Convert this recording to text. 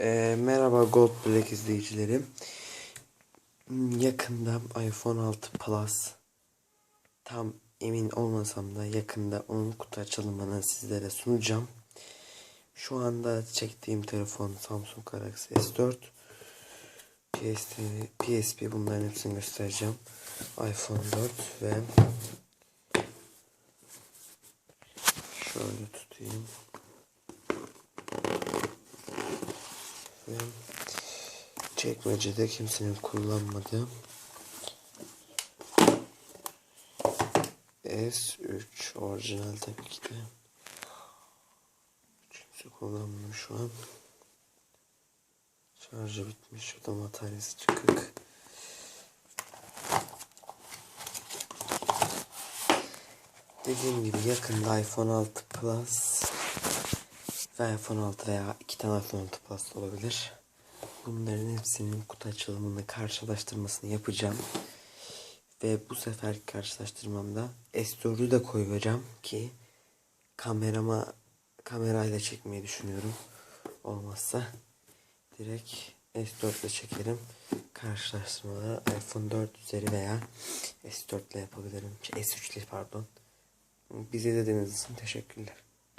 Ee, merhaba Gold Black izleyicilerim. Hmm, Yakında iPhone 6 Plus tam emin olmasam da yakında onun kutu açılımını sizlere sunacağım. Şu anda çektiğim telefon Samsung Galaxy S4. PSP, PSP bunların hepsini göstereceğim. iPhone 4 ve şöyle tutayım. Çekmecede kimsenin kullanmadığı S3 orijinal tabii ki de. Kimse kullanmıyor şu an. Şarjı bitmiş o da bataryası çıkık. Dediğim gibi yakında iPhone 6 Plus ve iPhone 6 veya iki tane iPhone 6 Plus olabilir. Bunların hepsinin kutu açılımını karşılaştırmasını yapacağım. Ve bu sefer karşılaştırmamda S4'ü de koyacağım ki kamerama kamerayla çekmeyi düşünüyorum. Olmazsa direkt S4 ile çekerim. Karşılaştırmaları iPhone 4 üzeri veya S4 ile yapabilirim. Şey, S3 ile pardon. Bizi izlediğiniz için teşekkürler.